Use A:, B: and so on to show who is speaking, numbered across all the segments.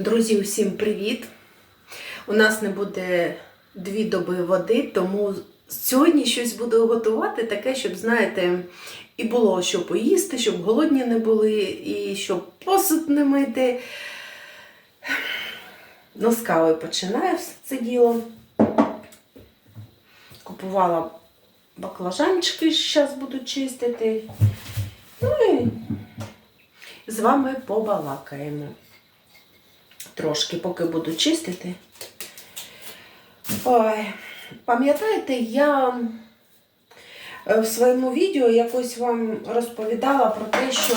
A: Друзі, усім привіт! У нас не буде дві доби води, тому сьогодні щось буду готувати таке, щоб, знаєте, і було що поїсти, щоб голодні не були, і щоб посуд не мити. Ну, з кави починаю все це діло. Купувала баклажанчики, зараз буду чистити. Ну і з вами побалакаємо. Трошки, поки буду чистити. Ой, пам'ятаєте, я е, в своєму відео якось вам розповідала про те, що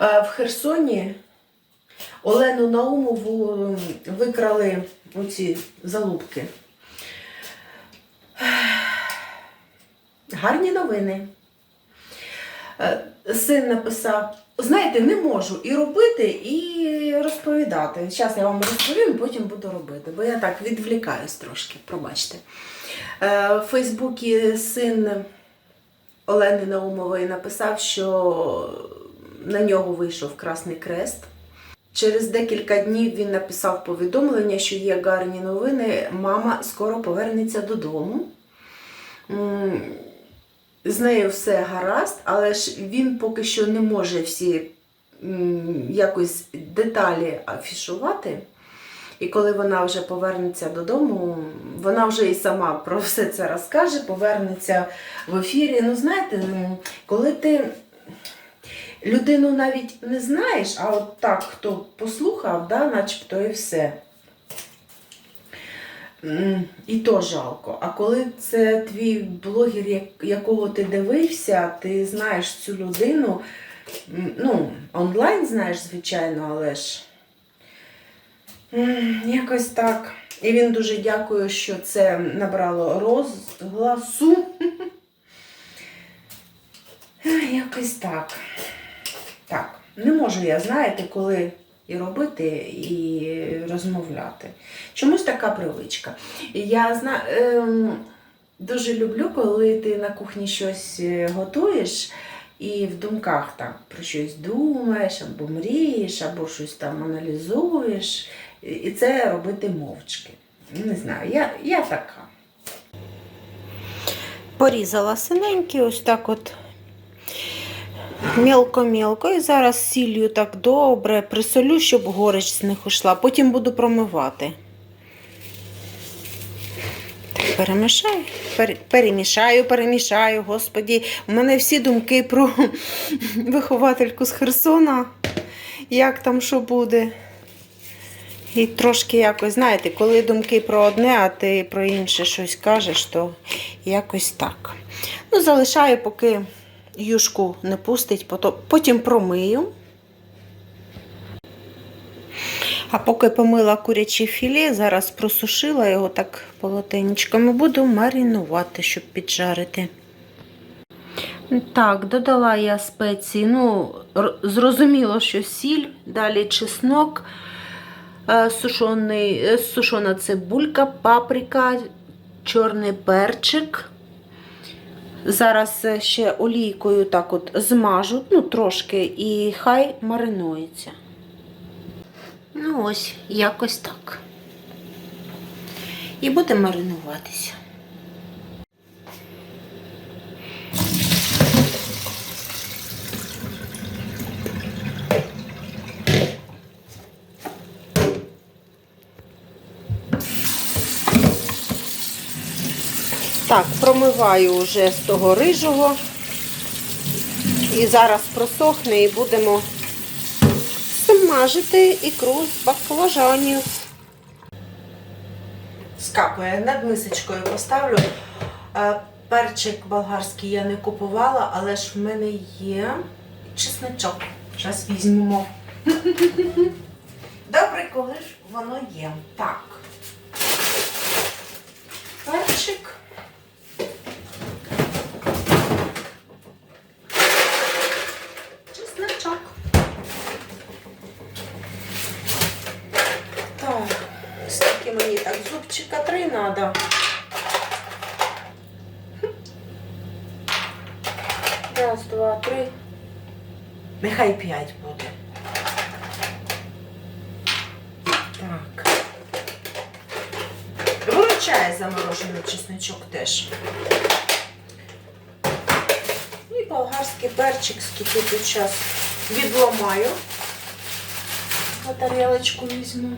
A: е, в Херсоні Олену Наумову викрали оці залупки. Гарні новини. Син написав: знаєте, не можу і робити, і розповідати. Зараз я вам розповім, потім буду робити, бо я так відвлікаюсь трошки, пробачте. Е, В Фейсбуці син Олени Наумової написав, що на нього вийшов Красний Крест. Через декілька днів він написав повідомлення, що є гарні новини. Мама скоро повернеться додому. З нею все гаразд, але ж він поки що не може всі якось деталі афішувати. І коли вона вже повернеться додому, вона вже і сама про все це розкаже, повернеться в ефірі. Ну, знаєте, коли ти людину навіть не знаєш, а от так, хто послухав, да, начебто і все. І то жалко. А коли це твій блогер, якого ти дивився, ти знаєш цю людину, ну, онлайн знаєш, звичайно, але ж якось так. І він дуже дякує, що це набрало розгласу. Якось так. Так, не можу я, знаєте, коли і робити, і розмовляти. Чомусь така привичка. Я зна... ем, дуже люблю, коли ти на кухні щось е, готуєш і в думках так про щось думаєш, або мрієш, або щось там аналізуєш. І це робити мовчки. Не знаю, я, я така.
B: Порізала синенькі, ось так от мілко-мілко. І зараз сіллю так добре присолю, щоб горич з них ушла. Потім буду промивати. Так, перемішаю, пере- перемішаю, перемішаю, господі. У мене всі думки про виховательку з Херсона. Як там що буде. І трошки якось, знаєте, коли думки про одне, а ти про інше щось кажеш, то якось так. Ну, залишаю, поки юшку не пустить, потім промию. А поки помила куряче філе, зараз просушила його так полотенечком і буду маринувати, щоб піджарити. Так, додала я спеції. Ну, зрозуміло, що сіль, далі чеснок, е, сушоний, е, сушона цибулька, паприка, чорний перчик. Зараз е, ще олійкою так от змажу, ну трошки, і хай маринується. Ну ось, якось так. І буде маринуватися. Так, промиваю вже з того рижого. І зараз просохне і будемо смажити ікру з баклажанів.
A: скапає. Над мисочкою поставлю. Е, Перчик болгарський я не купувала, але ж в мене є чесничок. Зараз візьмемо. Добре, коли ж воно є. Так. Перчик. Чика три надо. Раз, два, три. Нехай п'ять буде.
B: Так. Вручає заморожений чесничок теж. І болгарський перчик, скільки тут час відломаю. На тарілочку візьму.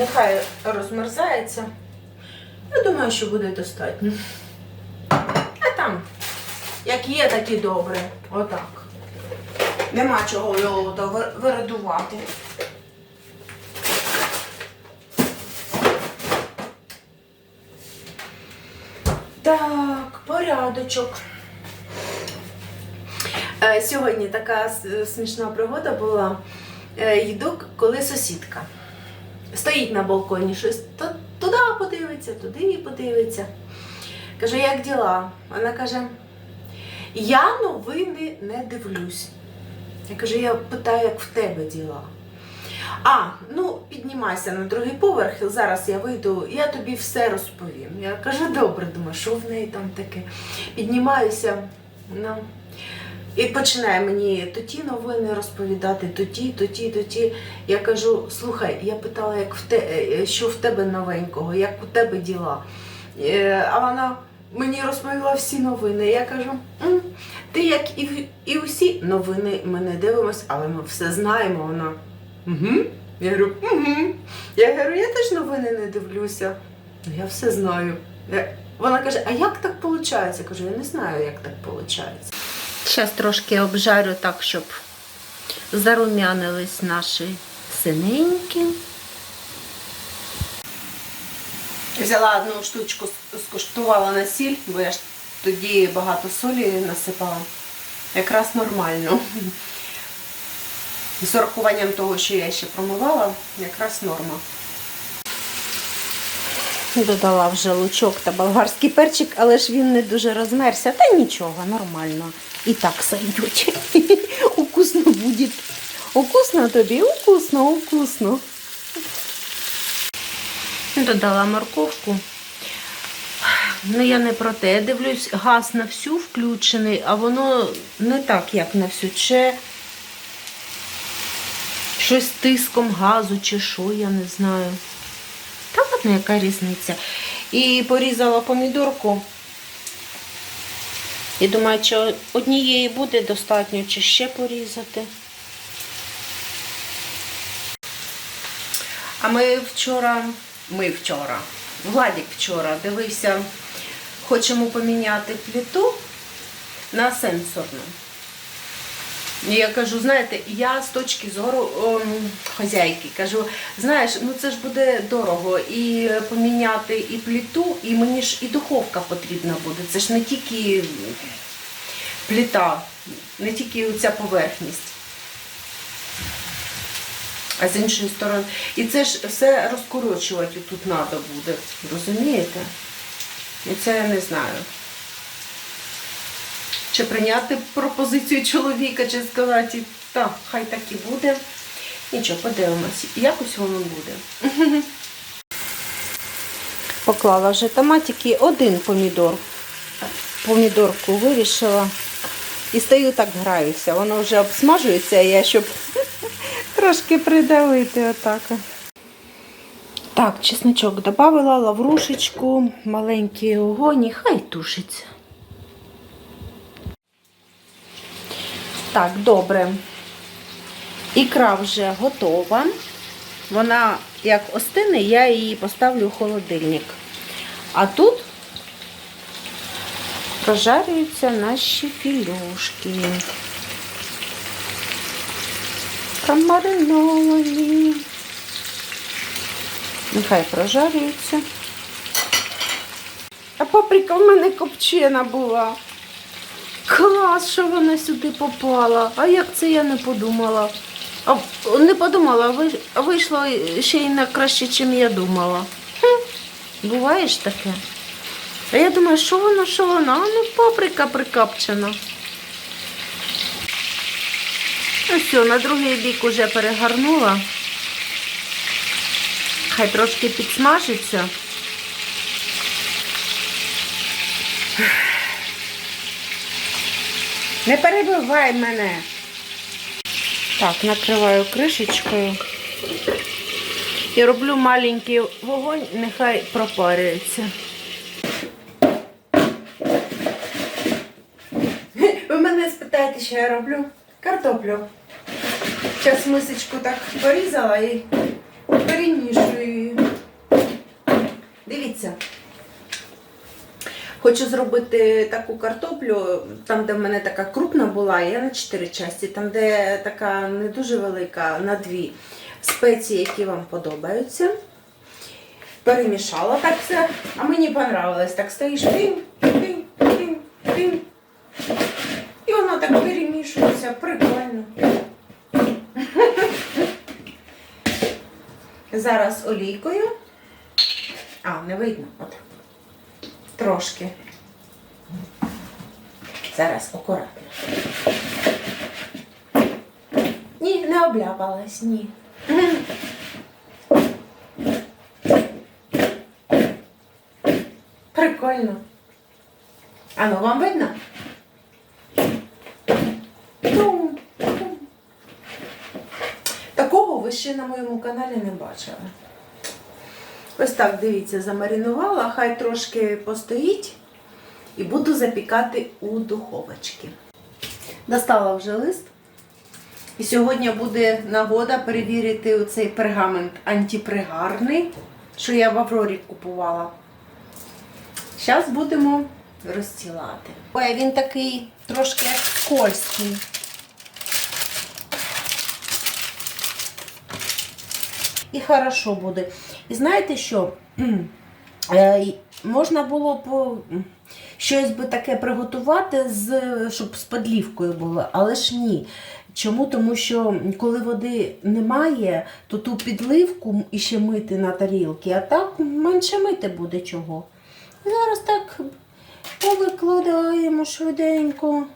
B: Нехай розмерзається. Я думаю, що буде достатньо. А там, як є, так і добре. Отак. Нема чого його вирадувати. Так, порядочок. Е, Сьогодні така смішна пригода була. Е, Йду, коли сусідка. Стоїть на балконі, щось туди подивиться, туди подивиться. Кажу, як діла? Вона каже, я новини не дивлюсь. Я кажу, я питаю, як в тебе діла. А, ну піднімайся на другий поверх, зараз я вийду, я тобі все розповім. Я кажу, добре, думаю, що в неї там таке. Піднімаюся, ну, і починає мені то ті новини розповідати, то ті, то ті, то ті. Я кажу, слухай, я питала, як в те, е, що в тебе новенького, як у тебе діла. Е, А вона мені розповіла всі новини. Я кажу, «М, ти як і, і усі новини ми не дивимось, але ми все знаємо. Вона. Угу. Я говорю, угу. Я говорю, я теж новини не дивлюся. «Ну, Я все знаю. Вона каже, а як так виходить? Я кажу, я не знаю, як так виходить. Зараз трошки обжарю так, щоб зарум'янились наші синенькі. Взяла одну штучку, скуштувала на сіль, бо я ж тоді багато солі насипала. Якраз нормально. З урахуванням того, що я ще промивала, якраз норма. Додала вже лучок та болгарський перчик, але ж він не дуже розмерся. Та нічого, нормально. І так сойдуть. Укусно буде. Укусно тобі, укусно, укусно. Додала морковку. Ну, я не про те. Я дивлюсь, газ на всю включений, а воно не так, як на всю. Чи щось тиском газу, чи що, я не знаю. Та ладно, яка різниця. І порізала помідорку. І думаю, чи однієї буде достатньо, чи ще порізати. А ми вчора, ми вчора, Владик вчора дивився, хочемо поміняти пліту на сенсорну. Я кажу, знаєте, я з точки зору ем, хазяйки кажу, знаєш, ну це ж буде дорого і поміняти і плиту, і мені ж і духовка потрібна буде. Це ж не тільки плита, не тільки ця поверхність. А з іншої сторони. І це ж все розкорочувати тут треба буде. Розумієте? І це я не знаю. Чи прийняти пропозицію чоловіка, чи сказати, так, хай так і буде. Нічого, подивимось. Якось воно буде. Поклала вже томатики, один помідор. Помідорку вирішила. І стою так граюся. Воно вже обсмажується, я щоб трошки придавити отак. Так, чесночок додала, лаврушечку, маленький огонь, і хай тушиться. Так, добре. Ікра вже готова. Вона як остине, я її поставлю в холодильник. А тут прожарюються наші філюшки. Промариновані. Нехай прожарюються. А паприка в мене копчена була. Клас, що вона сюди попала. А як це я не подумала? А, не подумала, а вийшло ще й на краще, ніж я думала. Хм, буває ж таке. А я думаю, що воно, що воно? А ну паприка прикапчена. Ну все, на другий бік уже перегарнула. Хай трошки підсмажиться. Не перебивай мене. Так, накриваю кришечкою. І роблю маленький вогонь, нехай пропарюється.
A: Ви мене спитаєте, що я роблю? Картоплю. Зараз мисочку так порізала і перемішую її. Дивіться. Хочу зробити таку картоплю, там, де в мене така крупна була, я на 4 часті, там, де така не дуже велика, на 2 спеції, які вам подобаються. Перемішала так все, а мені понравилось. Так стоїш тим, тим, тим, тим. І воно так перемішується, прикольно. Зараз олійкою. А, не видно. От. Трошки. Зараз акуратно. Ні, не обляпалась, ні. Прикольно. А ну вам видно? Тум, тум. Такого ви ще на моєму каналі не бачили. Ось так, дивіться, замаринувала, хай трошки постоїть і буду запікати у духовочці. Достала вже лист. І сьогодні буде нагода перевірити цей пергамент антипригарний, що я в Аврорі купувала. Зараз будемо розстілати. Ой, він такий трошки як скользкий. І хорошо буде. І знаєте що? Е, Можна було б щось би таке приготувати, з, щоб з подлівкою було, але ж ні. Чому? Тому що коли води немає, то ту підливку іще мити на тарілки, а так менше мити буде чого. Зараз так повикладаємо швиденько.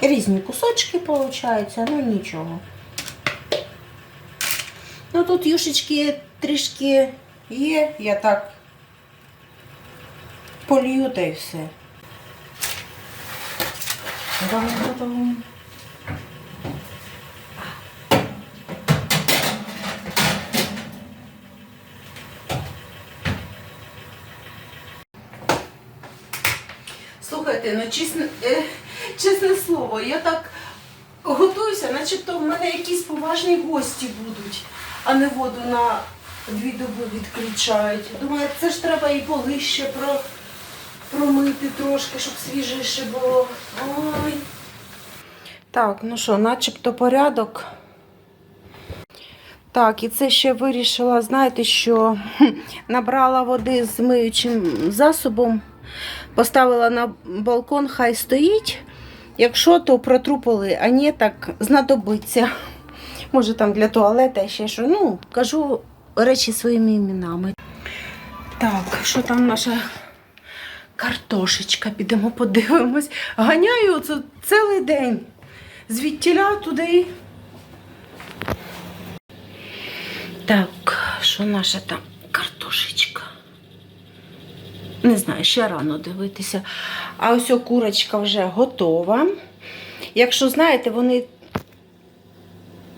A: Різні кусочки получаються, ну нічого. Ну тут юшечки трішки є, я так полью та й все. Слухайте, ну чесне, е, чесне слово, я так готуюся, начебто в мене якісь поважні гості будуть, а не воду на дві доби відключають. Думаю, це ж треба і поли ще про, промити трошки, щоб свіжіше було. Ой.
B: Так, ну що, начебто порядок. Так, і це ще вирішила, знаєте, що набрала води з миючим засобом, поставила на балкон, хай стоїть. Якщо, то протру поли, а ні, так знадобиться. Може там для туалета ще що. Ну, кажу речі своїми іменами. Так, що там наша картошечка? Підемо подивимось. Ганяю це цілий день. Звідтіля туди. Так, що наша там картошечка? Не знаю, ще рано дивитися. А ось о, курочка вже готова. Якщо знаєте, вони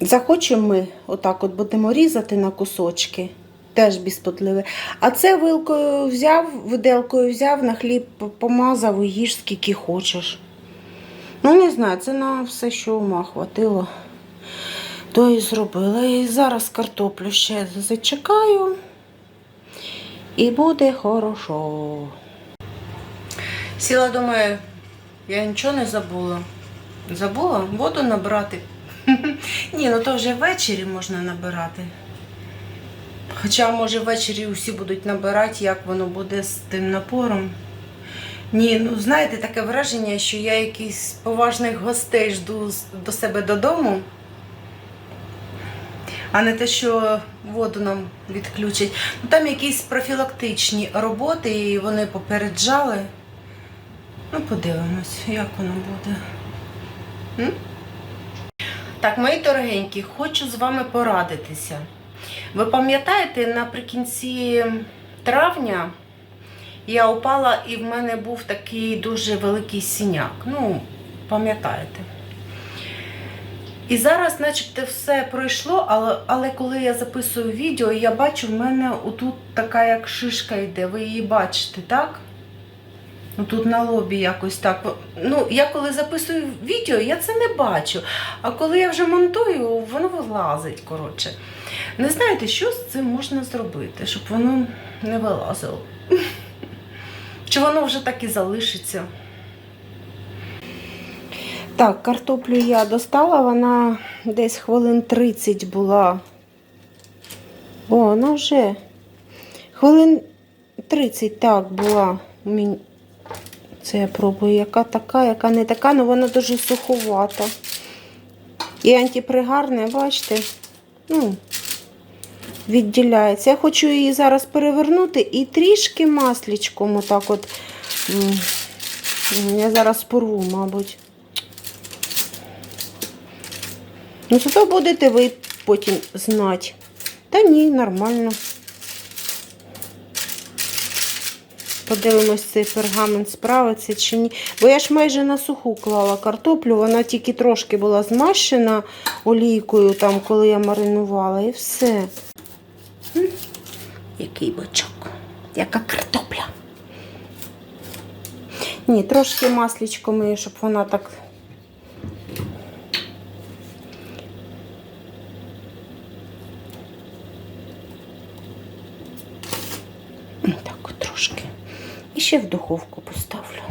B: захочемо ми отак от будемо різати на кусочки. Теж без подливи. А це вилкою взяв, виделкою взяв, на хліб помазав і їж скільки хочеш. Ну, не знаю, це на все, що ума хватило. То і зробила. І зараз картоплю ще зачекаю. І буде хорошо. Сіла, думаю, я нічого не забула. Забула воду набрати. Ні, ну то вже ввечері можна набирати. Хоча, може, ввечері усі будуть набирати, як воно буде з тим напором. Ні, ну знаєте, таке враження, що я якихось поважних гостей жду до себе додому, а не те, що воду нам відключать. Ну, там якісь профілактичні роботи, і вони попереджали. Ну, подивимось, як воно буде. М? Так, мої дорогенькі, хочу з вами порадитися. Ви пам'ятаєте, наприкінці травня я упала і в мене був такий дуже великий синяк. Ну,
A: Пам'ятаєте? І зараз, начебто, все пройшло, але, але коли я записую відео, я бачу, в мене отут така як шишка йде. Ви її бачите, так? Ну, тут на лобі якось так. Ну, я коли записую відео, я це не бачу. А коли я вже монтую, воно вилазить, коротше. Не знаєте, що з цим можна зробити, щоб воно не вилазило? Чи воно вже так і залишиться?
B: Так, картоплю я достала, вона десь хвилин 30 була. О, вона вже хвилин 30 так була. Це я пробую, яка така, яка не така, але вона дуже суховата. І антипригарне, бачите, ну, відділяється. Я хочу її зараз перевернути і трішки маслічком отак от. Я зараз порву, мабуть. Ну, зато будете ви потім знати. Та ні, нормально. Подивимось, цей пергамент справиться чи ні. Бо я ж майже на суху клала картоплю, вона тільки трошки була змащена олійкою, там, коли я маринувала, і все. Який бочок, яка картопля. Ні, трошки маслічком, щоб вона так Так от трошки. І ще в духовку поставлю.